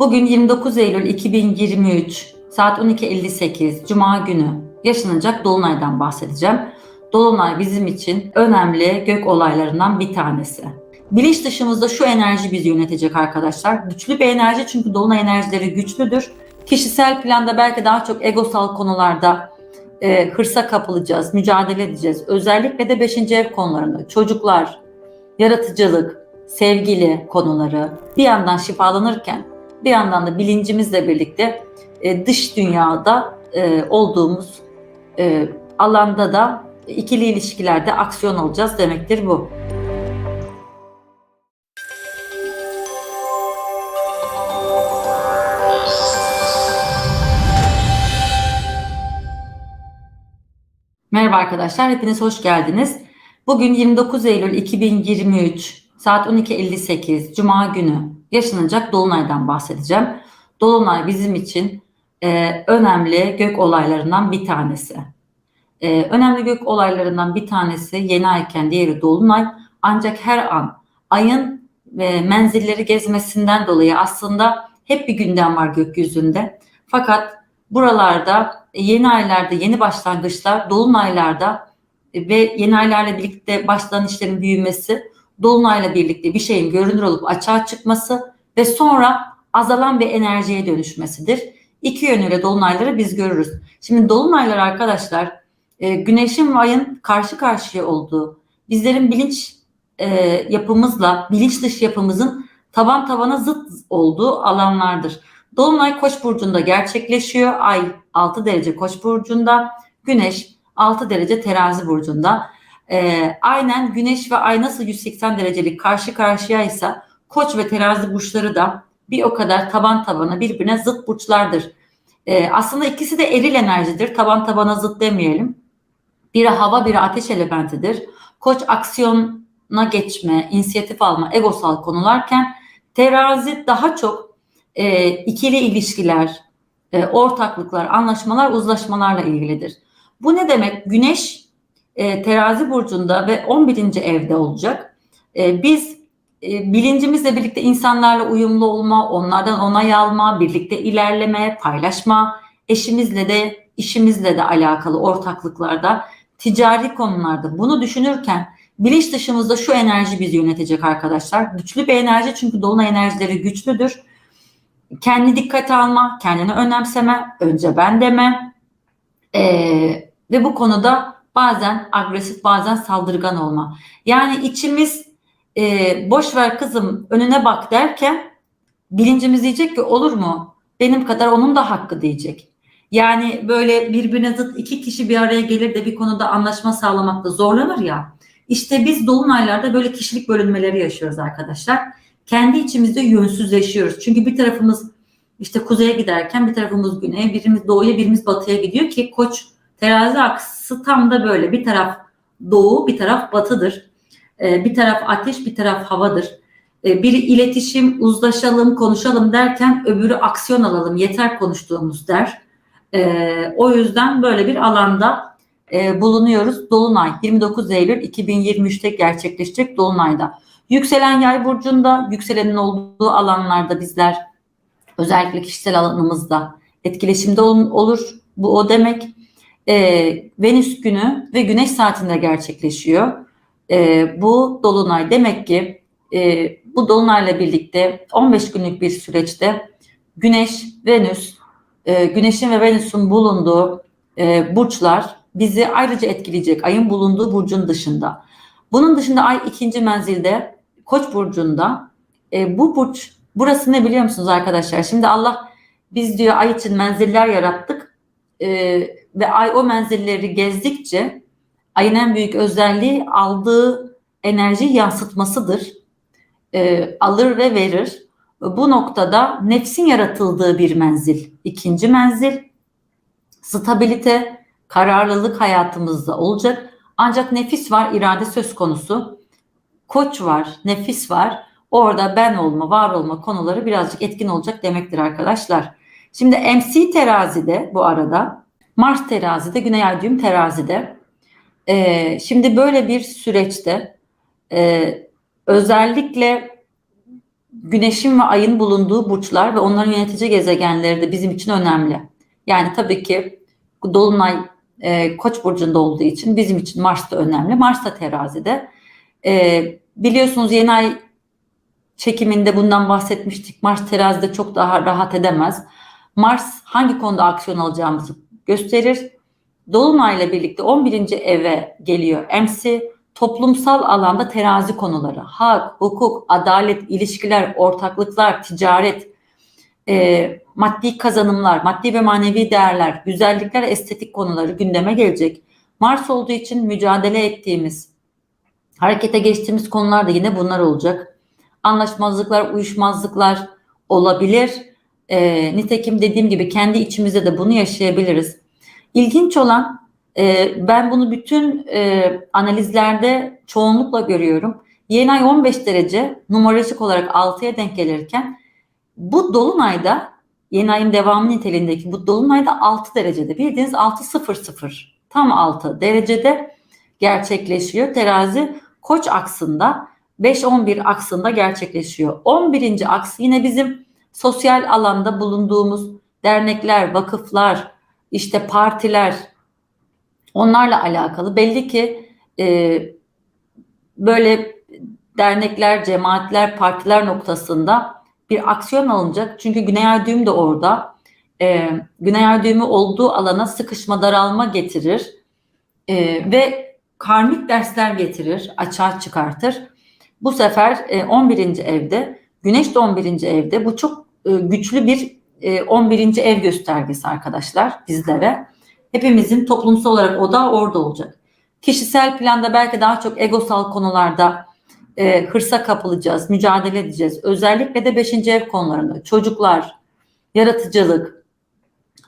Bugün 29 Eylül 2023 saat 12.58 Cuma günü yaşanacak Dolunay'dan bahsedeceğim. Dolunay bizim için önemli gök olaylarından bir tanesi. Bilinç dışımızda şu enerji bizi yönetecek arkadaşlar. Güçlü bir enerji çünkü Dolunay enerjileri güçlüdür. Kişisel planda belki daha çok egosal konularda e, hırsa kapılacağız, mücadele edeceğiz. Özellikle de 5. ev konularında çocuklar, yaratıcılık, sevgili konuları bir yandan şifalanırken bir yandan da bilincimizle birlikte e, dış dünyada e, olduğumuz e, alanda da ikili ilişkilerde aksiyon olacağız demektir bu. Merhaba arkadaşlar, hepiniz hoş geldiniz. Bugün 29 Eylül 2023 saat 12.58 Cuma günü yaşanacak Dolunay'dan bahsedeceğim. Dolunay bizim için e, önemli gök olaylarından bir tanesi. E, önemli gök olaylarından bir tanesi yeni ayken diğeri Dolunay. Ancak her an ayın e, menzilleri gezmesinden dolayı aslında hep bir gündem var gökyüzünde. Fakat buralarda yeni aylarda yeni başlangıçlar, dolunaylarda ve yeni aylarla birlikte başlayan işlerin büyümesi, dolunayla birlikte bir şeyin görünür olup açığa çıkması ve sonra azalan bir enerjiye dönüşmesidir. İki yönüyle dolunayları biz görürüz. Şimdi dolunaylar arkadaşlar e, güneşin ve ayın karşı karşıya olduğu, bizlerin bilinç e, yapımızla, bilinç dışı yapımızın taban tabana zıt olduğu alanlardır. Dolunay Koç burcunda gerçekleşiyor. Ay 6 derece Koç burcunda, Güneş 6 derece Terazi burcunda. Ee, aynen Güneş ve Ay nasıl 180 derecelik karşı karşıyaysa Koç ve Terazi burçları da bir o kadar taban tabana birbirine zıt burçlardır. Ee, aslında ikisi de eril enerjidir. Taban tabana zıt demeyelim. Biri hava, biri ateş elementidir. Koç aksiyona geçme, inisiyatif alma, egosal konularken terazi daha çok e, ikili ilişkiler, e, ortaklıklar, anlaşmalar, uzlaşmalarla ilgilidir. Bu ne demek? Güneş e, terazi burcunda ve 11. evde olacak. E, biz e, bilincimizle birlikte insanlarla uyumlu olma, onlardan onay alma, birlikte ilerleme, paylaşma, eşimizle de işimizle de alakalı ortaklıklarda, ticari konularda bunu düşünürken bilinç dışımızda şu enerji bizi yönetecek arkadaşlar. Güçlü bir enerji çünkü dolunay enerjileri güçlüdür. Kendi dikkate alma, kendini önemseme, önce ben deme ee, ve bu konuda bazen agresif bazen saldırgan olma. Yani içimiz e, boş ver kızım önüne bak derken bilincimiz diyecek ki olur mu? Benim kadar onun da hakkı diyecek. Yani böyle birbirine zıt iki kişi bir araya gelir de bir konuda anlaşma sağlamakta zorlanır ya. İşte biz dolunaylarda böyle kişilik bölünmeleri yaşıyoruz arkadaşlar. Kendi içimizde yönsüzleşiyoruz. Çünkü bir tarafımız işte kuzeye giderken bir tarafımız güneye, birimiz doğuya, birimiz batıya gidiyor ki koç terazi aksı tam da böyle. Bir taraf doğu, bir taraf batıdır. Ee, bir taraf ateş, bir taraf havadır. Ee, biri iletişim, uzlaşalım, konuşalım derken öbürü aksiyon alalım, yeter konuştuğumuz der. Ee, o yüzden böyle bir alanda e, bulunuyoruz. Dolunay 29 Eylül 2023'te gerçekleşecek Dolunay'da. Yükselen yay burcunda, yükselenin olduğu alanlarda bizler özellikle kişisel alanımızda etkileşimde olur. Bu o demek. E, Venüs günü ve Güneş saatinde gerçekleşiyor. E, bu dolunay demek ki e, bu dolunayla birlikte 15 günlük bir süreçte Güneş, Venüs, e, Güneş'in ve Venüs'ün bulunduğu e, burçlar bizi ayrıca etkileyecek. Ayın bulunduğu burcun dışında. Bunun dışında Ay ikinci menzilde Koç burcunda. E, bu burç burası ne biliyor musunuz arkadaşlar? Şimdi Allah biz diyor Ay için menziller yarattık e, ve Ay o menzilleri gezdikçe Ayın en büyük özelliği aldığı enerji yansıtmasıdır. E, alır ve verir. Bu noktada nefsin yaratıldığı bir menzil. İkinci menzil stabilite, kararlılık hayatımızda olacak. Ancak nefis var, irade söz konusu. Koç var, nefis var. Orada ben olma, var olma konuları birazcık etkin olacak demektir arkadaşlar. Şimdi MC terazide bu arada, Mars terazide, Güney Ay düğüm terazide. Ee, şimdi böyle bir süreçte e, özellikle güneşin ve ayın bulunduğu burçlar ve onların yönetici gezegenleri de bizim için önemli. Yani tabii ki Dolunay e, Koç burcunda olduğu için bizim için Mars da önemli. Mars da terazide. E, biliyorsunuz yeni ay çekiminde bundan bahsetmiştik. Mars terazide çok daha rahat edemez. Mars hangi konuda aksiyon alacağımızı gösterir. Dolunay ile birlikte 11. eve geliyor. MC toplumsal alanda terazi konuları, hak, hukuk, adalet, ilişkiler, ortaklıklar, ticaret, e, maddi kazanımlar, maddi ve manevi değerler, güzellikler, estetik konuları gündeme gelecek. Mars olduğu için mücadele ettiğimiz, harekete geçtiğimiz konular da yine bunlar olacak. Anlaşmazlıklar, uyuşmazlıklar olabilir. E, nitekim dediğim gibi kendi içimizde de bunu yaşayabiliriz. İlginç olan e, ben bunu bütün e, analizlerde çoğunlukla görüyorum. Yeni ay 15 derece numerolojik olarak 6'ya denk gelirken bu dolunayda yeni ayın devamı niteliğindeki bu dolunayda 6 derecede bildiğiniz 6.00 tam 6 derecede gerçekleşiyor. Terazi koç aksında 5-11 aksında gerçekleşiyor. 11. aks yine bizim sosyal alanda bulunduğumuz dernekler, vakıflar, işte partiler onlarla alakalı. Belli ki e, böyle dernekler, cemaatler, partiler noktasında bir aksiyon alınacak. Çünkü Güney Ay de orada. E, Güney Ay düğümü olduğu alana sıkışma, daralma getirir. E, ve karmik dersler getirir, açığa çıkartır. Bu sefer e, 11. evde, Güneş de 11. evde. Bu çok e, güçlü bir e, 11. ev göstergesi arkadaşlar bizlere. Hepimizin toplumsal olarak odağı orada olacak. Kişisel planda belki daha çok egosal konularda e, hırsa kapılacağız, mücadele edeceğiz. Özellikle de 5. ev konularında çocuklar, yaratıcılık,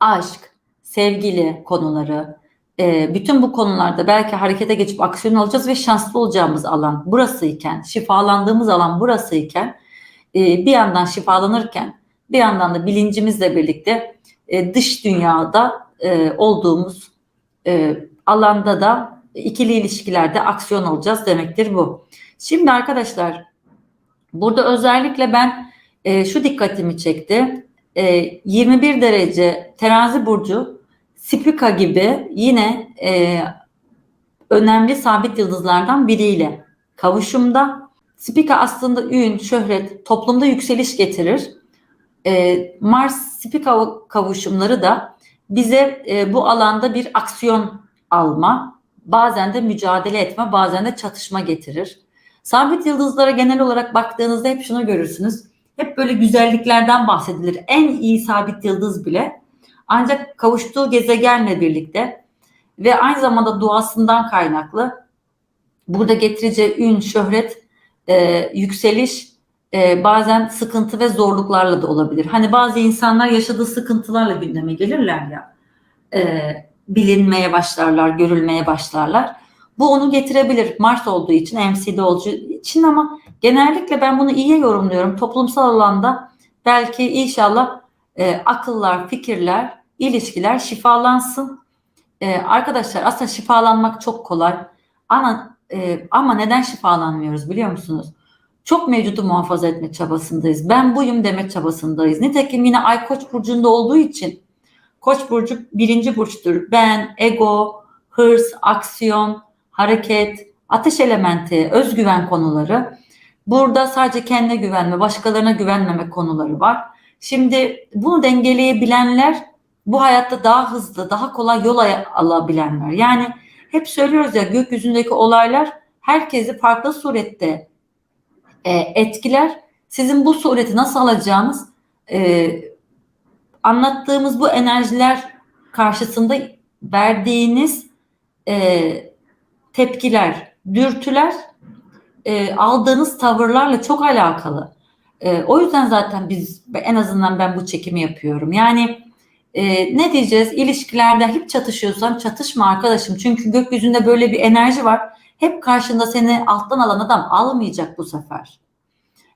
aşk, sevgili konuları, e, bütün bu konularda belki harekete geçip aksiyon alacağız ve şanslı olacağımız alan burasıyken, şifalandığımız alan burasıyken, bir yandan şifalanırken bir yandan da bilincimizle birlikte e, dış dünyada e, olduğumuz e, alanda da ikili ilişkilerde aksiyon alacağız demektir bu. Şimdi arkadaşlar burada özellikle ben e, şu dikkatimi çekti. E, 21 derece terazi burcu Spika gibi yine e, önemli sabit yıldızlardan biriyle kavuşumda. Spika aslında ün, şöhret, toplumda yükseliş getirir. E, Mars Spika kavuşumları da bize e, bu alanda bir aksiyon alma, bazen de mücadele etme, bazen de çatışma getirir. Sabit yıldızlara genel olarak baktığınızda hep şunu görürsünüz. Hep böyle güzelliklerden bahsedilir. En iyi sabit yıldız bile ancak kavuştuğu gezegenle birlikte ve aynı zamanda doğasından kaynaklı burada getireceği ün, şöhret, e, yükseliş e, bazen sıkıntı ve zorluklarla da olabilir. Hani bazı insanlar yaşadığı sıkıntılarla gündeme gelirler ya. E, bilinmeye başlarlar, görülmeye başlarlar. Bu onu getirebilir Mars olduğu için, MC'de olduğu için ama genellikle ben bunu iyiye yorumluyorum. Toplumsal alanda belki inşallah e, akıllar, fikirler, ilişkiler şifalansın. E, arkadaşlar aslında şifalanmak çok kolay. Ama, e, ama neden şifalanmıyoruz biliyor musunuz? Çok mevcudu muhafaza etme çabasındayız. Ben buyum deme çabasındayız. Nitekim yine Ay Koç burcunda olduğu için Koç burcu birinci burçtur. Ben, ego, hırs, aksiyon, hareket, ateş elementi, özgüven konuları. Burada sadece kendine güvenme, başkalarına güvenmeme konuları var. Şimdi bunu dengeleyebilenler bu hayatta daha hızlı, daha kolay yol alabilenler. Yani hep söylüyoruz ya gökyüzündeki olaylar herkesi farklı surette e, etkiler. Sizin bu sureti nasıl alacağınız e, anlattığımız bu enerjiler karşısında verdiğiniz e, tepkiler, dürtüler e, aldığınız tavırlarla çok alakalı. E, o yüzden zaten biz en azından ben bu çekimi yapıyorum. Yani e, ne diyeceğiz? İlişkilerde hep çatışıyorsan çatışma arkadaşım. Çünkü gökyüzünde böyle bir enerji var. Hep karşında seni alttan alan adam almayacak bu sefer.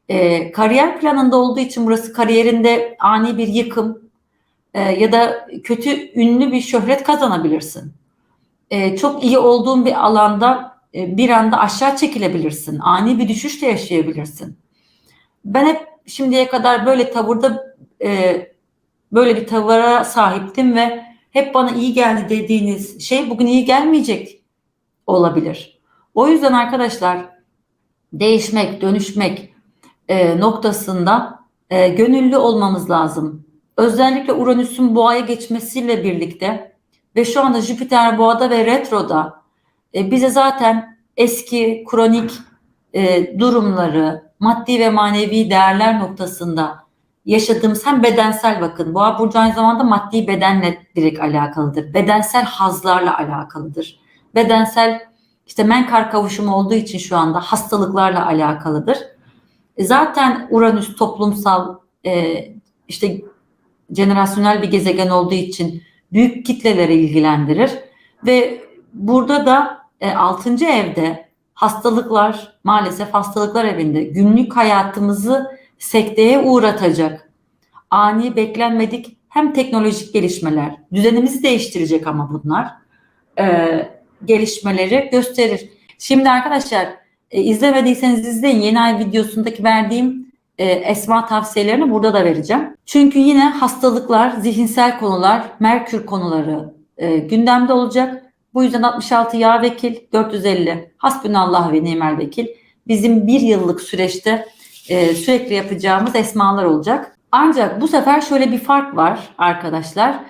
E, kariyer planında olduğu için burası kariyerinde ani bir yıkım e, ya da kötü ünlü bir şöhret kazanabilirsin. E, çok iyi olduğun bir alanda e, bir anda aşağı çekilebilirsin. Ani bir düşüş de yaşayabilirsin. Ben hep şimdiye kadar böyle tavırda e, böyle bir tavıra sahiptim ve hep bana iyi geldi dediğiniz şey bugün iyi gelmeyecek olabilir. O yüzden arkadaşlar değişmek, dönüşmek e, noktasında e, gönüllü olmamız lazım. Özellikle Uranüs'ün boğaya geçmesiyle birlikte ve şu anda Jüpiter boğada ve retroda e, bize zaten eski kronik e, durumları, maddi ve manevi değerler noktasında yaşadığımız hem bedensel bakın boğa burcu aynı zamanda maddi bedenle direkt alakalıdır. Bedensel hazlarla alakalıdır. Bedensel işte menkar kavuşumu olduğu için şu anda hastalıklarla alakalıdır. E, zaten Uranüs toplumsal e, işte jenerasyonel bir gezegen olduğu için büyük kitleleri ilgilendirir ve burada da e, 6. evde hastalıklar maalesef hastalıklar evinde günlük hayatımızı sekteye uğratacak ani beklenmedik hem teknolojik gelişmeler düzenimizi değiştirecek ama bunlar e, gelişmeleri gösterir. Şimdi arkadaşlar e, izlemediyseniz izleyin yeni ay videosundaki verdiğim e, esma tavsiyelerini burada da vereceğim. Çünkü yine hastalıklar, zihinsel konular, Merkür konuları e, gündemde olacak. Bu yüzden 66 yağ vekil, 450 hasbünallah ve nimel vekil bizim bir yıllık süreçte e, sürekli yapacağımız esmalar olacak. Ancak bu sefer şöyle bir fark var arkadaşlar.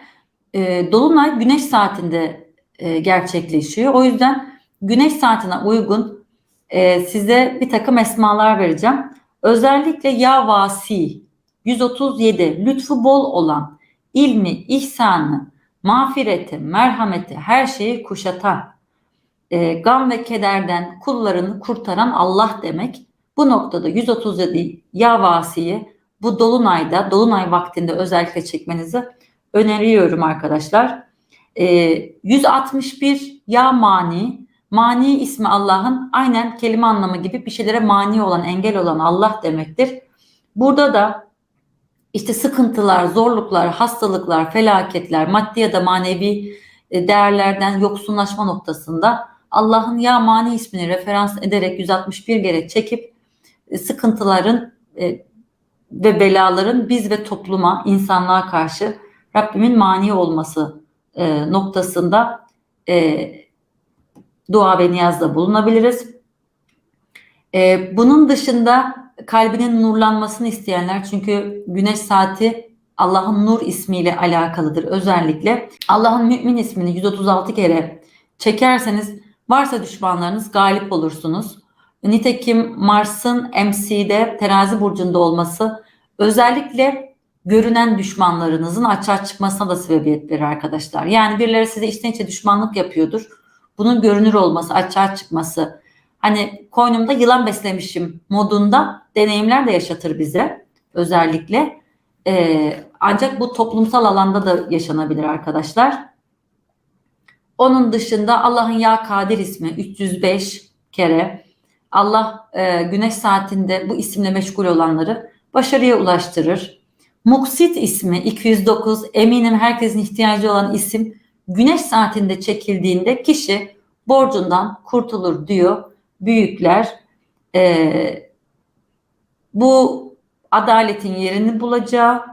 E, Dolunay güneş saatinde e, gerçekleşiyor. O yüzden güneş saatine uygun e, size bir takım esmalar vereceğim. Özellikle ya vasi 137 lütfu bol olan ilmi, ihsanı, mağfireti, merhameti, her şeyi kuşatan, e, gam ve kederden kullarını kurtaran Allah demek. Bu noktada 137 ya vasiyi bu dolunayda, dolunay vaktinde özellikle çekmenizi öneriyorum arkadaşlar. E, 161 ya mani, mani ismi Allah'ın aynen kelime anlamı gibi bir şeylere mani olan, engel olan Allah demektir. Burada da işte sıkıntılar, zorluklar, hastalıklar, felaketler, maddi ya da manevi e, değerlerden yoksunlaşma noktasında Allah'ın ya mani ismini referans ederek 161 kere çekip sıkıntıların e, ve belaların biz ve topluma, insanlığa karşı Rabbimin mani olması noktasında dua ve niyazda bulunabiliriz. Bunun dışında kalbinin nurlanmasını isteyenler çünkü güneş saati Allah'ın nur ismiyle alakalıdır özellikle. Allah'ın mümin ismini 136 kere çekerseniz varsa düşmanlarınız galip olursunuz. Nitekim Mars'ın MC'de terazi burcunda olması özellikle görünen düşmanlarınızın açığa çıkmasına da sebebiyet verir arkadaşlar. Yani birileri size içten içe düşmanlık yapıyordur. Bunun görünür olması, açığa çıkması, hani koynumda yılan beslemişim modunda deneyimler de yaşatır bize özellikle. Ee, ancak bu toplumsal alanda da yaşanabilir arkadaşlar. Onun dışında Allah'ın Ya Kadir ismi 305 kere Allah e, güneş saatinde bu isimle meşgul olanları başarıya ulaştırır. Muksit ismi 209 eminim herkesin ihtiyacı olan isim güneş saatinde çekildiğinde kişi borcundan kurtulur diyor büyükler. E, bu adaletin yerini bulacağı,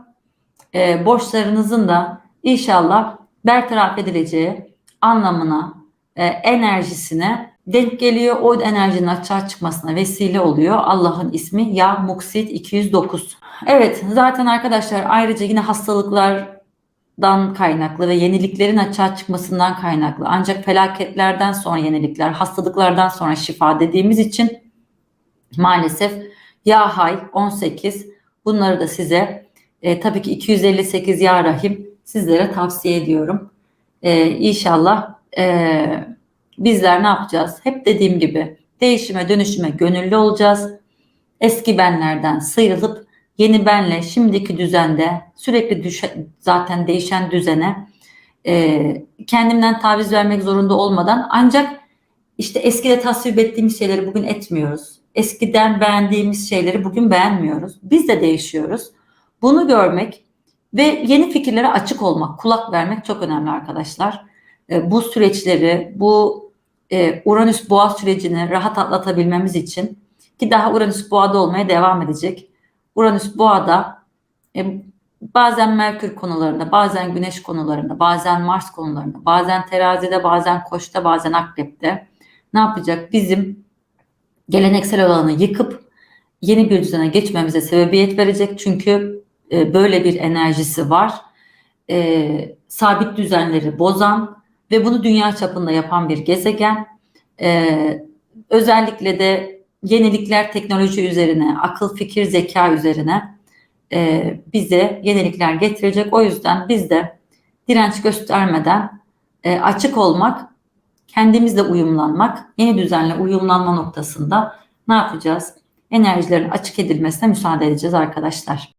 e, borçlarınızın da inşallah bertaraf edileceği anlamına, enerjisine denk geliyor. O enerjinin açığa çıkmasına vesile oluyor. Allah'ın ismi Ya Muksit 209. Evet zaten arkadaşlar ayrıca yine hastalıklardan kaynaklı ve yeniliklerin açığa çıkmasından kaynaklı. Ancak felaketlerden sonra yenilikler, hastalıklardan sonra şifa dediğimiz için maalesef Ya Hay 18 bunları da size e, tabii ki 258 Ya Rahim sizlere tavsiye ediyorum. E, inşallah e, bizler ne yapacağız? Hep dediğim gibi değişime dönüşüme gönüllü olacağız. Eski benlerden sıyrılıp yeni benle şimdiki düzende sürekli düşe, zaten değişen düzene e, kendimden taviz vermek zorunda olmadan ancak işte eskide tasvip ettiğimiz şeyleri bugün etmiyoruz. Eskiden beğendiğimiz şeyleri bugün beğenmiyoruz. Biz de değişiyoruz. Bunu görmek ve yeni fikirlere açık olmak, kulak vermek çok önemli arkadaşlar. E, bu süreçleri, bu e, Uranüs boğa sürecini rahat atlatabilmemiz için ki daha Uranüs boğada olmaya devam edecek. Uranüs boğada e, bazen Merkür konularında, bazen Güneş konularında, bazen Mars konularında, bazen terazide, bazen koçta, bazen akrepte ne yapacak? Bizim geleneksel olanı yıkıp yeni bir düzene geçmemize sebebiyet verecek. Çünkü böyle bir enerjisi var. E, sabit düzenleri bozan ve bunu dünya çapında yapan bir gezegen. E, özellikle de yenilikler teknoloji üzerine, akıl fikir zeka üzerine e, bize yenilikler getirecek. O yüzden biz de direnç göstermeden e, açık olmak, kendimizle uyumlanmak, yeni düzenle uyumlanma noktasında ne yapacağız? Enerjilerin açık edilmesine müsaade edeceğiz arkadaşlar.